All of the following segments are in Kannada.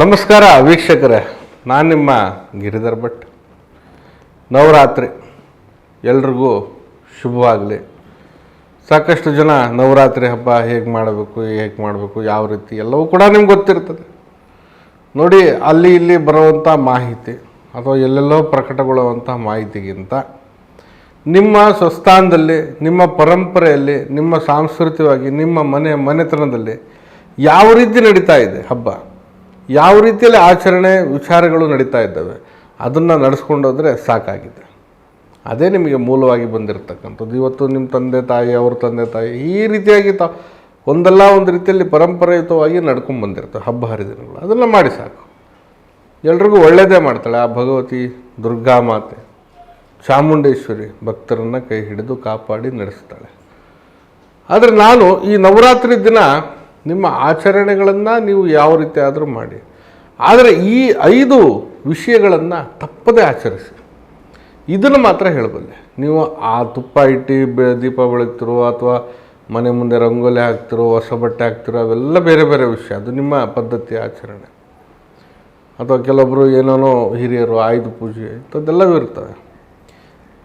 ನಮಸ್ಕಾರ ವೀಕ್ಷಕರೇ, ನಾನು ನಿಮ್ಮ ಗಿರಿಧರ್ ಭಟ್. ನವರಾತ್ರಿ ಎಲ್ರಿಗೂ ಶುಭವಾಗಲಿ. ಸಾಕಷ್ಟು ಜನ ನವರಾತ್ರಿ ಹಬ್ಬ ಹೇಗೆ ಮಾಡಬೇಕು ಹೇಗೆ ಮಾಡಬೇಕು, ಯಾವ ರೀತಿ, ಎಲ್ಲವೂ ಕೂಡ ನಿಮ್ಗೆ ಗೊತ್ತಿರ್ತದೆ. ನೋಡಿ, ಅಲ್ಲಿ ಇಲ್ಲಿ ಬರುವಂಥ ಮಾಹಿತಿ ಅಥವಾ ಎಲ್ಲೆಲ್ಲೋ ಪ್ರಕಟಗೊಳ್ಳುವಂಥ ಮಾಹಿತಿಗಿಂತ ನಿಮ್ಮ ಸ್ವಸ್ಥಾನದಲ್ಲಿ, ನಿಮ್ಮ ಪರಂಪರೆಯಲ್ಲಿ, ನಿಮ್ಮ ಸಾಂಸ್ಕೃತಿಕವಾಗಿ, ನಿಮ್ಮ ಮನೆ, ಮನೆತನದಲ್ಲಿ ಯಾವ ರೀತಿ ನಡೀತಾ ಇದೆ ಹಬ್ಬ? ಯಾವ ರೀತಿಯಲ್ಲಿ ಆಚರಣೆ ವಿಚಾರಗಳು ನಡೀತಾ ಇದ್ದಾವೆ, ಅದನ್ನು ನಡೆಸ್ಕೊಂಡೋದ್ರೆ ಸಾಕಾಗಿದೆ. ಅದೇ ನಿಮಗೆ ಮೂಲವಾಗಿ ಬಂದಿರತಕ್ಕಂಥದ್ದು. ಇವತ್ತು ನಿಮ್ಮ ತಂದೆ, ತಾಯಿ, ಅವ್ರ ತಂದೆ, ತಾಯಿ ಈ ರೀತಿಯಾಗಿ ತ, ಒಂದಲ್ಲ ಒಂದು ರೀತಿಯಲ್ಲಿ ಪರಂಪರೆಯುತವಾಗಿ ನಡ್ಕೊಂಡು ಬಂದಿರ್ತವೆ ಹಬ್ಬ ಹರಿದಿನಗಳು. ಅದನ್ನು ಮಾಡಿ ಸಾಕು. ಎಲ್ರಿಗೂ ಒಳ್ಳೆಯದೇ ಮಾಡ್ತಾಳೆ. ಆ ಭಗವತಿ ದುರ್ಗಾ ಮಾತೆ, ಚಾಮುಂಡೇಶ್ವರಿ ಭಕ್ತರನ್ನು ಕೈ ಹಿಡಿದು ಕಾಪಾಡಿ ನಡೆಸ್ತಾಳೆ. ಆದರೆ ನಾನು ಈ ನವರಾತ್ರಿ ದಿನ ನಿಮ್ಮ ಆಚರಣೆಗಳನ್ನು ನೀವು ಯಾವ ರೀತಿ ಆದರೂ ಮಾಡಿ. ಆದರೆ ಈ ಐದು ವಿಷಯಗಳನ್ನು ತಪ್ಪದೇ ಆಚರಿಸಿ. ಇದನ್ನು ಮಾತ್ರ ಹೇಳಬಲ್ಲೆ. ನೀವು ಆ ತುಪ್ಪ ಇಟ್ಟು ದೀಪ ಬೆಳಗ್ತಿರೋ ಅಥವಾ ಮನೆ ಮುಂದೆ ರಂಗೋಲಿ ಹಾಕ್ತಿರೋ, ಹೊಸ ಬಟ್ಟೆ ಹಾಕ್ತಿರೋ, ಅವೆಲ್ಲ ಬೇರೆ ಬೇರೆ ವಿಷಯ. ಅದು ನಿಮ್ಮ ಪದ್ಧತಿ ಆಚರಣೆ. ಅಥವಾ ಕೆಲವೊಬ್ಬರು ಏನೇನೋ ಹಿರಿಯರು ಆಯುಧ ಪೂಜೆ ಇಂಥದ್ದೆಲ್ಲವೂ ಇರ್ತವೆ.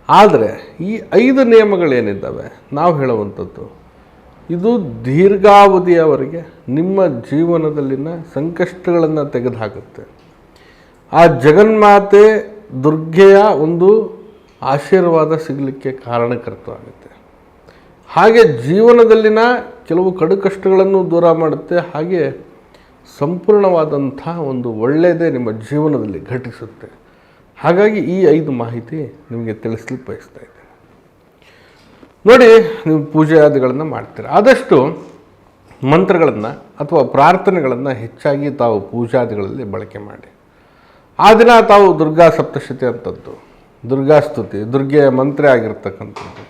ಆದರೆ ಈ ಐದು ನಿಯಮಗಳೇನಿದ್ದಾವೆ? ನಾವು ಹೇಳುವಂಥದ್ದು ಇದು ದೀರ್ಘಾವಧಿಯವರೆಗೆ ನಿಮ್ಮ ಜೀವನದಲ್ಲಿನ ಸಂಕಷ್ಟಗಳನ್ನು ತೆಗೆದುಹಾಕುತ್ತೆ. ಆ ಜಗನ್ಮಾತೆ ದುರ್ಗೆಯ ಒಂದು ಆಶೀರ್ವಾದ ಸಿಗಲಿಕ್ಕೆ ಕಾರಣಕರ್ತವಾಗುತ್ತೆ. ಹಾಗೆ ಜೀವನದಲ್ಲಿನ ಕೆಲವು ಕಡು ಕಷ್ಟಗಳನ್ನು ದೂರ ಮಾಡುತ್ತೆ. ಹಾಗೆ ಸಂಪೂರ್ಣವಾದಂಥ ಒಂದು ಒಳ್ಳೆಯದೇ ನಿಮ್ಮ ಜೀವನದಲ್ಲಿ ಘಟಿಸುತ್ತೆ. ಹಾಗಾಗಿ ಈ ಐದು ಮಾಹಿತಿ ನಿಮಗೆ ತಿಳಿಸ್ಲಿಕ್ಕೆ ಬಯಸ್ತಾ ಇದ್ದೇನೆ. ನೋಡಿ, ನೀವು ಪೂಜಾದಿಗಳನ್ನು ಮಾಡ್ತೀರ. ಆದಷ್ಟು ಮಂತ್ರಗಳನ್ನು ಅಥವಾ ಪ್ರಾರ್ಥನೆಗಳನ್ನು ಹೆಚ್ಚಾಗಿ ತಾವು ಪೂಜಾದಿಗಳಲ್ಲಿ ಬಳಕೆ ಮಾಡಿ. ಆ ದಿನ ತಾವು ದುರ್ಗಾ ಸಪ್ತಶತಿ ಅಂತದ್ದು, ದುರ್ಗಾ ಸ್ತುತಿ, ದುರ್ಗೆಯ ಮಂತ್ರ ಆಗಿರ್ತಕ್ಕಂಥದ್ದು.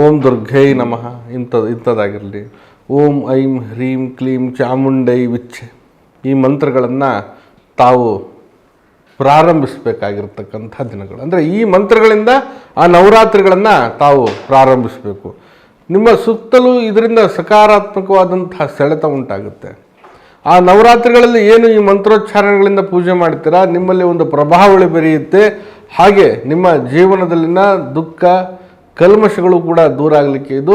ಓಂ ದುರ್ಗೈ ನಮಃ ಇಂಥದ್ದು ಇಂಥದ್ದಾಗಿರಲಿ. ಓಂ ಐಂ ಹ್ರೀಂ ಕ್ಲೀಂ ಚಾಮುಂಡೈ ವಿಚ್ಛೆ ಈ ಮಂತ್ರಗಳನ್ನು ತಾವು ಪ್ರಾರಂಭಿಸಬೇಕಾಗಿರ್ತಕ್ಕಂಥ ದಿನಗಳು. ಅಂದರೆ ಈ ಮಂತ್ರಗಳಿಂದ ಆ ನವರಾತ್ರಿಗಳನ್ನು ತಾವು ಪ್ರಾರಂಭಿಸಬೇಕು. ನಿಮ್ಮ ಸುತ್ತಲೂ ಇದರಿಂದ ಸಕಾರಾತ್ಮಕವಾದಂತಹ ಸೆಳೆತ ಉಂಟಾಗುತ್ತೆ. ಆ ನವರಾತ್ರಿಗಳಲ್ಲಿ ಏನು ಈ ಮಂತ್ರೋಚ್ಚಾರಣೆಗಳಿಂದ ಪೂಜೆ ಮಾಡ್ತೀರಾ? ನಿಮ್ಮಲ್ಲಿ ಒಂದು ಪ್ರಭಾವಳಿ ಬೆರೆಯುತ್ತೆ. ಹಾಗೆ ನಿಮ್ಮ ಜೀವನದಲ್ಲಿನ ದುಃಖ, ಕಲ್ಮಶಗಳು ಕೂಡ ದೂರ ಆಗಲಿಕ್ಕೆ ಇದು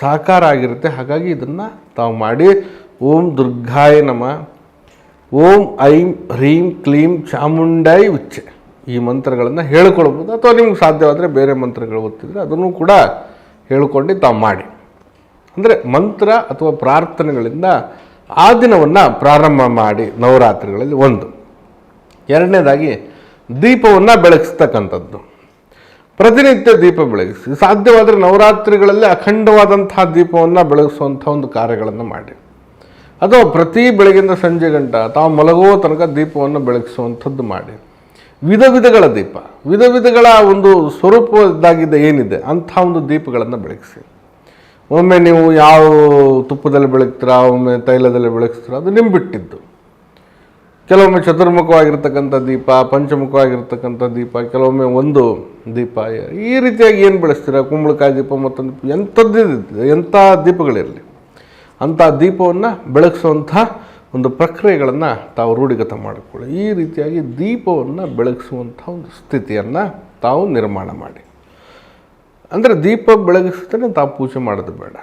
ಸಾಕಾರ ಆಗಿರುತ್ತೆ. ಹಾಗಾಗಿ ಇದನ್ನು ತಾವು ಮಾಡಿ. ಓಂ ದುರ್ಗಾಯ ನಮ. ಓಂ ಐಂ ಹ್ರೀಂ ಕ್ಲೀಂ ಚಾಮುಂಡೈ ಉಚ್ಚೆ. ಈ ಮಂತ್ರಗಳನ್ನು ಹೇಳ್ಕೊಳ್ಬೋದು. ಅಥವಾ ನಿಮ್ಗೆ ಸಾಧ್ಯವಾದರೆ ಬೇರೆ ಮಂತ್ರಗಳು ಗೊತ್ತಿದ್ರೆ ಅದನ್ನು ಕೂಡ ಹೇಳ್ಕೊಂಡು ತಾವು ಮಾಡಿ. ಅಂದರೆ ಮಂತ್ರ ಅಥವಾ ಪ್ರಾರ್ಥನೆಗಳಿಂದ ಆ ದಿನವನ್ನು ಪ್ರಾರಂಭ ಮಾಡಿ. ನವರಾತ್ರಿಗಳಲ್ಲಿ ಒಂದು. ಎರಡನೇದಾಗಿ ದೀಪವನ್ನು ಬೆಳಗಿಸ್ತಕ್ಕಂಥದ್ದು. ಪ್ರತಿನಿತ್ಯ ದೀಪ ಬೆಳಗಿಸಿ. ಸಾಧ್ಯವಾದರೆ ನವರಾತ್ರಿಗಳಲ್ಲಿ ಅಖಂಡವಾದಂತಹ ದೀಪವನ್ನು ಬೆಳಗಿಸುವಂಥ ಒಂದು ಕಾರ್ಯಗಳನ್ನು ಮಾಡಿ. ಅಥವಾ ಪ್ರತಿ ಬೆಳಗಿಂದ ಸಂಜೆ ಗಂಟ ತಾವು ಮಲಗುವ ತನಕ ದೀಪವನ್ನು ಬೆಳಗಿಸುವಂಥದ್ದು ಮಾಡಿ. ವಿಧ ವಿಧಗಳ ದೀಪ. ವಿಧ ವಿಧಗಳ ಒಂದು ಸ್ವರೂಪದ್ದಾಗಿದೆ ಏನಿದೆ? ಅಂಥ ಒಂದು ದೀಪಗಳನ್ನು ಬೆಳಗಿಸಿ. ಒಮ್ಮೆ ನೀವು ಯಾವ ತುಪ್ಪದಲ್ಲಿ ಬೆಳಗ್ತೀರಾ, ಒಮ್ಮೆ ತೈಲದಲ್ಲಿ ಬೆಳಗಿಸ್ತೀರಾ, ಅದು ನಿಮ್ಮ ಬಿಟ್ಟಿದ್ದು ಕೆಲವೊಮ್ಮೆ ಚತುರ್ಮುಖವಾಗಿರ್ತಕ್ಕಂಥ ದೀಪ, ಪಂಚಮುಖವಾಗಿರ್ತಕ್ಕಂಥ ದೀಪ, ಕೆಲವೊಮ್ಮೆ ಒಂದು ದೀಪ. ಈ ರೀತಿಯಾಗಿ ಏನು ಬೆಳೆಸ್ತೀರಾ? ಕುಂಬಳಕಾಯಿ ದೀಪ ಮತ್ತೊಂದು ಎಂಥದ್ದು ಎಂಥ ದೀಪಗಳಿರಲಿ? ಅಂಥ ದೀಪವನ್ನು ಬೆಳಗಿಸುವಂಥ ಒಂದು ಪ್ರಕ್ರಿಯೆಗಳನ್ನು ತಾವು ರೂಢಿಗತ ಮಾಡಿಕೊಳ್ಳಿ. ಈ ರೀತಿಯಾಗಿ ದೀಪವನ್ನು ಬೆಳಗಿಸುವಂಥ ಒಂದು ಸ್ಥಿತಿಯನ್ನು ತಾವು ನಿರ್ಮಾಣ ಮಾಡಿ. ಅಂದರೆ ದೀಪ ಬೆಳಗಿಸ್ತೇನೆ ತಾವು ಪೂಜೆ ಮಾಡೋದು ಬೇಡ.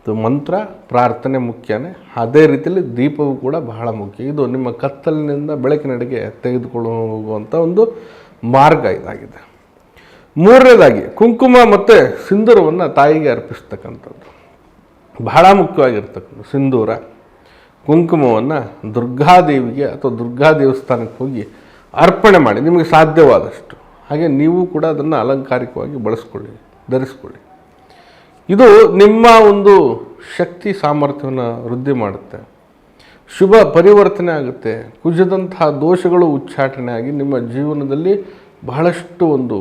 ಇದು ಮಂತ್ರ, ಪ್ರಾರ್ಥನೆ ಮುಖ್ಯನೇ. ಅದೇ ರೀತಿಯಲ್ಲಿ ದೀಪವು ಕೂಡ ಬಹಳ ಮುಖ್ಯ. ಇದು ನಿಮ್ಮ ಕತ್ತಲಿನಿಂದ ಬೆಳಕಿನಡೆಗೆ ತೆಗೆದುಕೊಂಡು ಹೋಗುವಂಥ ಒಂದು ಮಾರ್ಗ ಇದಾಗಿದೆ. ಮೂರನೇದಾಗಿ, ಕುಂಕುಮ ಮತ್ತು ಸಿಂಧೂರವನ್ನು ತಾಯಿಗೆ ಅರ್ಪಿಸ್ತಕ್ಕಂಥದ್ದು. ಬಹಳ ಮುಖ್ಯವಾಗಿರ್ತಕ್ಕಂಥ ಸಿಂಧೂರ ಕುಂಕುಮವನ್ನು ದುರ್ಗಾದೇವಿಗೆ ಅಥವಾ ದುರ್ಗಾ ದೇವಸ್ಥಾನಕ್ಕೆ ಹೋಗಿ ಅರ್ಪಣೆ ಮಾಡಿ, ನಿಮಗೆ ಸಾಧ್ಯವಾದಷ್ಟು ಹಾಗೆ ನೀವು ಕೂಡ ಅದನ್ನು ಅಲಂಕಾರಿಕವಾಗಿ ಬಳಸ್ಕೊಳ್ಳಿ, ಧರಿಸ್ಕೊಳ್ಳಿ. ಇದು ನಿಮ್ಮ ಒಂದು ಶಕ್ತಿ ಸಾಮರ್ಥ್ಯವನ್ನು ವೃದ್ಧಿ ಮಾಡುತ್ತೆ. ಶುಭ ಪರಿವರ್ತನೆ ಆಗುತ್ತೆ. ಕುಜದಂತಹ ದೋಷಗಳು ಉಚ್ಚಾಟನೆ ಆಗಿ ನಿಮ್ಮ ಜೀವನದಲ್ಲಿ ಬಹಳಷ್ಟು ಒಂದು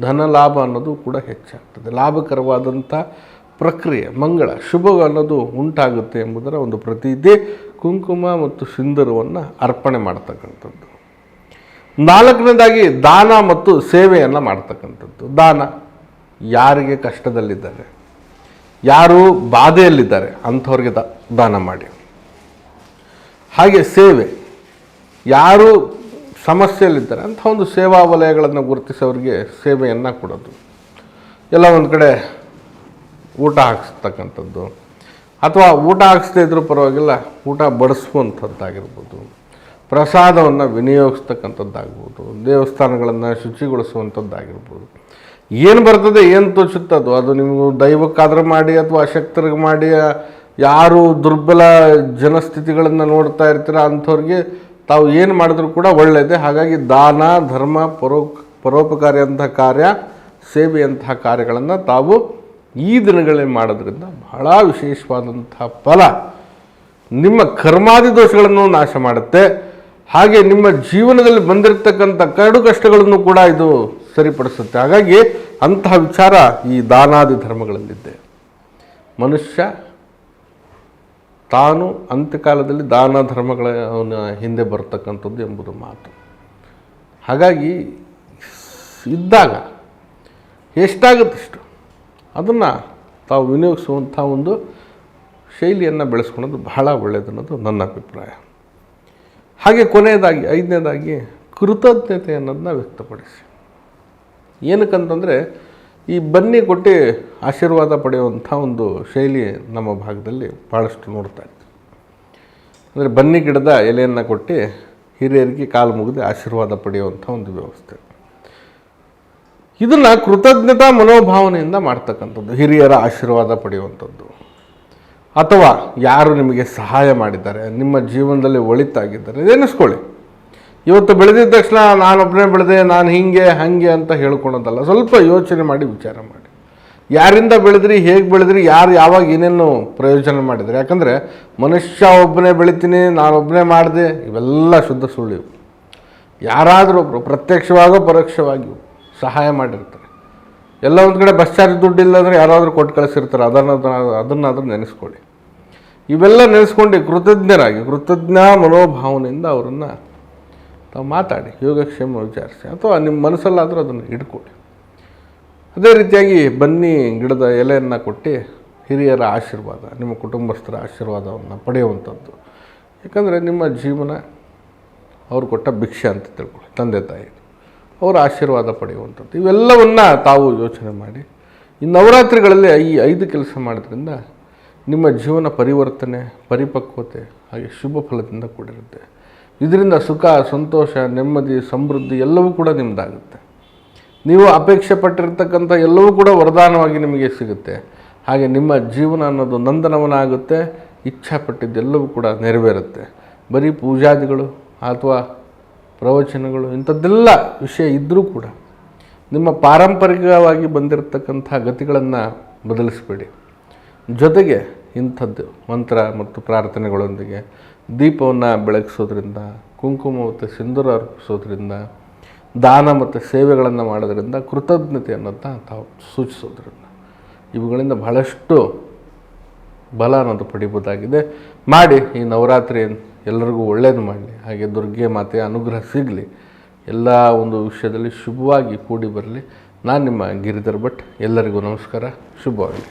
ಧನ ಲಾಭ ಅನ್ನೋದು ಕೂಡ ಹೆಚ್ಚಾಗ್ತದೆ. ಲಾಭಕರವಾದಂಥ ಪ್ರಕ್ರಿಯೆ, ಮಂಗಳ ಶುಭ ಅನ್ನೋದು ಉಂಟಾಗುತ್ತೆ ಎಂಬುದರ ಒಂದು ಪ್ರತೀತಿ ಕುಂಕುಮ ಮತ್ತು ಸಿಂಧೂರವನ್ನು ಅರ್ಪಣೆ ಮಾಡ್ತಕ್ಕಂಥದ್ದು. ನಾಲ್ಕನೇದಾಗಿ ದಾನ ಮತ್ತು ಸೇವೆಯನ್ನು ಮಾಡ್ತಕ್ಕಂಥದ್ದು. ದಾನ ಯಾರಿಗೆ ಕಷ್ಟದಲ್ಲಿದ್ದಾರೆ, ಯಾರು ಬಾಧೆಯಲ್ಲಿದ್ದಾರೆ ಅಂಥವ್ರಿಗೆ ದಾನ ಮಾಡಿ. ಹಾಗೆ ಸೇವೆ, ಯಾರು ಸಮಸ್ಯೆಯಲ್ಲಿದ್ದಾರೆ ಅಂಥ ಒಂದು ಸೇವಾ ವಲಯಗಳನ್ನು ಗುರುತಿಸೋರಿಗೆ ಸೇವೆಯನ್ನು ಕೊಡೋದು. ಎಲ್ಲ ಒಂದು ಕಡೆ ಊಟ ಹಾಕಿಸ್ತಕ್ಕಂಥದ್ದು. ಅಥವಾ ಊಟ ಹಾಕಿಸ್ದೇ ಇದ್ರೂ ಪರವಾಗಿಲ್ಲ, ಊಟ ಬಡಿಸುವಂಥದ್ದಾಗಿರ್ಬೋದು. ಪ್ರಸಾದವನ್ನು ವಿನಿಯೋಗಿಸ್ತಕ್ಕಂಥದ್ದಾಗ್ಬೋದು, ದೇವಸ್ಥಾನಗಳನ್ನು ಶುಚಿಗೊಳಿಸುವಂಥದ್ದಾಗಿರ್ಬೋದು. ಏನು ಬರ್ತದೆ, ಏನು ತೋಚುತ್ತದು ಅದು? ನಿಮಗೂ ದೈವಕ್ಕಾದ್ರೆ ಮಾಡಿ ಅಥವಾ ಅಶಕ್ತರಿಗೆ ಮಾಡಿ, ಯಾರು ದುರ್ಬಲ ಜನಸ್ಥಿತಿಗಳನ್ನು ನೋಡ್ತಾ ಇರ್ತೀರ ಅಂಥವ್ರಿಗೆ ತಾವು ಏನು ಮಾಡಿದ್ರು ಕೂಡ ಒಳ್ಳೆಯದೇ ಹಾಗಾಗಿ ದಾನ, ಧರ್ಮ ಪರೋ ಪರೋಪಕಾರಿಯಂತಹ ಕಾರ್ಯ ಸೇವೆಯಂತಹ ಕಾರ್ಯಗಳನ್ನು ತಾವು ಈ ದಿನಗಳಲ್ಲಿ ಮಾಡೋದ್ರಿಂದ ಬಹಳ ವಿಶೇಷವಾದಂಥ ಫಲ ನಿಮ್ಮ ಕರ್ಮಾದಿ ದೋಷಗಳನ್ನು ನಾಶ ಮಾಡುತ್ತೆ. ಹಾಗೆ ನಿಮ್ಮ ಜೀವನದಲ್ಲಿ ಬಂದಿರತಕ್ಕಂಥ ಕರಡು ಕಷ್ಟಗಳನ್ನು ಕೂಡ ಇದು ಸರಿಪಡಿಸುತ್ತೆ. ಹಾಗಾಗಿ ಅಂತಹ ವಿಚಾರ ಈ ದಾನಾದಿ ಧರ್ಮಗಳಲ್ಲಿದೆ. ಮನುಷ್ಯ ತಾನು ಅಂತ್ಯಕಾಲದಲ್ಲಿ ದಾನ ಧರ್ಮಗಳ ಹಿಂದೆ ಬರ್ತಕ್ಕಂಥದ್ದು ಎಂಬುದು ಮಾತು. ಹಾಗಾಗಿ ಇದ್ದಾಗ ಎಷ್ಟಾಗುತ್ತಷ್ಟು ಅದನ್ನು ತಾವು ವಿನಿಯೋಗಿಸುವಂಥ ಒಂದು ಶೈಲಿಯನ್ನು ಬೆಳೆಸ್ಕೊಳೋದು ಬಹಳ ಒಳ್ಳೆಯದು ಅನ್ನೋದು ನನ್ನ ಅಭಿಪ್ರಾಯ. ಹಾಗೆ ಕೊನೆಯದಾಗಿ, ಐದನೇದಾಗಿ ಕೃತಜ್ಞತೆ ಅನ್ನೋದನ್ನ ವ್ಯಕ್ತಪಡಿಸಿ. ಏನಕ್ಕಂತಂದರೆ, ಈ ಬನ್ನಿ ಕೊಟ್ಟು ಆಶೀರ್ವಾದ ಪಡೆಯುವಂಥ ಒಂದು ಶೈಲಿ ನಮ್ಮ ಭಾಗದಲ್ಲಿ ಭಾಳಷ್ಟು ನೋಡ್ತಾ ಇತ್ತು ಅಂದರೆ ಬನ್ನಿ ಗಿಡದ ಎಲೆಯನ್ನು ಕೊಟ್ಟು ಹಿರಿಯರಿಗೆ ಕಾಲು ಮುಗಿದು ಆಶೀರ್ವಾದ ಪಡೆಯುವಂಥ ಒಂದು ವ್ಯವಸ್ಥೆ. ಇದನ್ನು ಕೃತಜ್ಞತಾ ಮನೋಭಾವನೆಯಿಂದ ಮಾಡ್ತಕ್ಕಂಥದ್ದು, ಹಿರಿಯರ ಆಶೀರ್ವಾದ ಪಡೆಯುವಂಥದ್ದು. ಅಥವಾ ಯಾರು ನಿಮಗೆ ಸಹಾಯ ಮಾಡಿದ್ದಾರೆ, ನಿಮ್ಮ ಜೀವನದಲ್ಲಿ ಒಳಿತಾಗಿದ್ದಾರೆ ಎನಿಸ್ಕೊಳ್ಳಿ. ಇವತ್ತು ಬೆಳೆದಿದ್ದ ತಕ್ಷಣ ನಾನೊಬ್ಬನೇ ಬೆಳೆದೆ, ನಾನು ಹೀಗೆ, ಹಾಗೆ ಅಂತ ಹೇಳ್ಕೊಳೋದಲ್ಲ, ಸ್ವಲ್ಪ ಯೋಚನೆ ಮಾಡಿ, ವಿಚಾರ ಮಾಡಿ. ಯಾರಿಂದ ಬೆಳೆದ್ರಿ, ಹೇಗೆ ಬೆಳೆದ್ರಿ, ಯಾರು ಯಾವಾಗ ಏನೇನು ಪ್ರಯೋಜನ ಮಾಡಿದರೆ ಯಾಕಂದರೆ ಮನುಷ್ಯ ಒಬ್ಬನೇ ಬೆಳಿತೀನಿ ನಾನೊಬ್ಬನೇ ಮಾಡಿದೆ, ಇವೆಲ್ಲ ಶುದ್ಧ ಸುಳ್ಳು ಯಾರಾದರೂ ಒಬ್ಬರು ಪ್ರತ್ಯಕ್ಷವಾಗೋ ಪರೋಕ್ಷವಾಗಿಯೂ. ಸಹಾಯ ಮಾಡಿರ್ತಾರೆ ಎಲ್ಲ ಒಂದು ಕಡೆ ಬಸ್ ಚಾರ್ಜ್ ದುಡ್ಡು ಅಂದರೆ ಯಾರಾದರೂ ಕೊಟ್ಟು ಕಳಿಸಿರ್ತಾರೆ. ಅದನ್ನು ಅದನ್ನಾದರೂ ನೆನೆಸ್ಕೊಳ್ಳಿ. ಇವೆಲ್ಲ ನೆನೆಸ್ಕೊಂಡು ಕೃತಜ್ಞರಾಗಿ, ಕೃತಜ್ಞ ಮನೋಭಾವನೆಯಿಂದ ಅವರನ್ನು ತಾವು ಮಾತಾಡಿ, ಯೋಗಕ್ಷೇಮ ವಿಚಾರಿಸಿ ಅಥವಾ ನಿಮ್ಮ ಮನಸ್ಸಲ್ಲಾದರೂ ಅದನ್ನು ಇಟ್ಕೊಳ್ಳಿ ಅದೇ ರೀತಿಯಾಗಿ ಬನ್ನಿ ಗಿಡದ ಎಲೆಯನ್ನು ಕೊಟ್ಟು ಹಿರಿಯರ ಆಶೀರ್ವಾದ, ನಿಮ್ಮ ಕುಟುಂಬಸ್ಥರ ಆಶೀರ್ವಾದವನ್ನು ಪಡೆಯುವಂಥದ್ದು. ಯಾಕಂದರೆ ನಿಮ್ಮ ಜೀವನ ಅವ್ರು ಕೊಟ್ಟ ಭಿಕ್ಷೆ ಅಂತ ತಿಳ್ಕೊಳ್ಳಿ. ತಂದೆ ತಾಯಿ. ಅವರ ಆಶೀರ್ವಾದ ಪಡೆಯುವಂಥದ್ದು. ಇವೆಲ್ಲವನ್ನು ತಾವು ಯೋಚನೆ ಮಾಡಿ. ಈ ನವರಾತ್ರಿಗಳಲ್ಲಿ ಈ ಐದು ಕೆಲಸ ಮಾಡೋದ್ರಿಂದ ನಿಮ್ಮ ಜೀವನ ಪರಿವರ್ತನೆ, ಪರಿಪಕ್ವತೆ ಹಾಗೆ ಶುಭ ಫಲದಿಂದ ಕೂಡಿರುತ್ತೆ. ಇದರಿಂದ ಸುಖ, ಸಂತೋಷ, ನೆಮ್ಮದಿ, ಸಮೃದ್ಧಿ ಎಲ್ಲವೂ ಕೂಡ ನಿಮ್ಮದಾಗುತ್ತೆ ನೀವು ಅಪೇಕ್ಷೆ ಪಟ್ಟಿರ್ತಕ್ಕಂಥ ಎಲ್ಲವೂ ಕೂಡ ವರದಾನವಾಗಿ ನಿಮಗೆ ಸಿಗುತ್ತೆ. ಹಾಗೆ ನಿಮ್ಮ ಜೀವನ ಅನ್ನೋದು ನಂದನವನ ಆಗುತ್ತೆ ಇಚ್ಛಾಪಟ್ಟಿದ್ದೆಲ್ಲವೂ ಕೂಡ ನೆರವೇರುತ್ತೆ. ಬರೀ ಪೂಜಾದಿಗಳು ಅಥವಾ ಪ್ರವಚನಗಳು, ಇಂಥದ್ದೆಲ್ಲ ವಿಷಯ ಇದ್ದರೂ ಕೂಡ ನಿಮ್ಮ ಪಾರಂಪರಿಕವಾಗಿ ಬಂದಿರತಕ್ಕಂಥ ಗತಿಗಳನ್ನು ಬದಲಿಸಬೇಡಿ. ಜೊತೆಗೆ ಇಂಥದ್ದು ಮಂತ್ರ ಮತ್ತು ಪ್ರಾರ್ಥನೆಗಳೊಂದಿಗೆ ದೀಪವನ್ನು ಬೆಳಗಿಸೋದ್ರಿಂದ, ಕುಂಕುಮ ಮತ್ತು ಸಿಂಧೂರ ಅರ್ಪಿಸೋದ್ರಿಂದ, ದಾನ ಮತ್ತು ಸೇವೆಗಳನ್ನು ಮಾಡೋದ್ರಿಂದ ಕೃತಜ್ಞತೆ ಅನ್ನೋದನ್ನ ತಾವು ಸೂಚಿಸೋದ್ರಿಂದ ಇವುಗಳಿಂದ ಬಹಳಷ್ಟು ಬಲ ಅನ್ನೋದು ಪಡಿಬೋದಾಗಿದೆ. ಮಾಡಿ ಈ ನವರಾತ್ರಿ ಎಲ್ಲರಿಗೂ ಒಳ್ಳೆಯದು ಮಾಡಲಿ. ಹಾಗೆ ದುರ್ಗೆ ಮಾತೆಯ ಅನುಗ್ರಹ ಸಿಗಲಿ. ಎಲ್ಲ ಒಂದು ವಿಷಯದಲ್ಲಿ ಶುಭವಾಗಿ ಕೂಡಿ ಬರಲಿ. ನಾನು ನಿಮ್ಮ ಗಿರಿಧರ್ ಭಟ್. ಎಲ್ಲರಿಗೂ ನಮಸ್ಕಾರ. ಶುಭವಾಗಲಿ.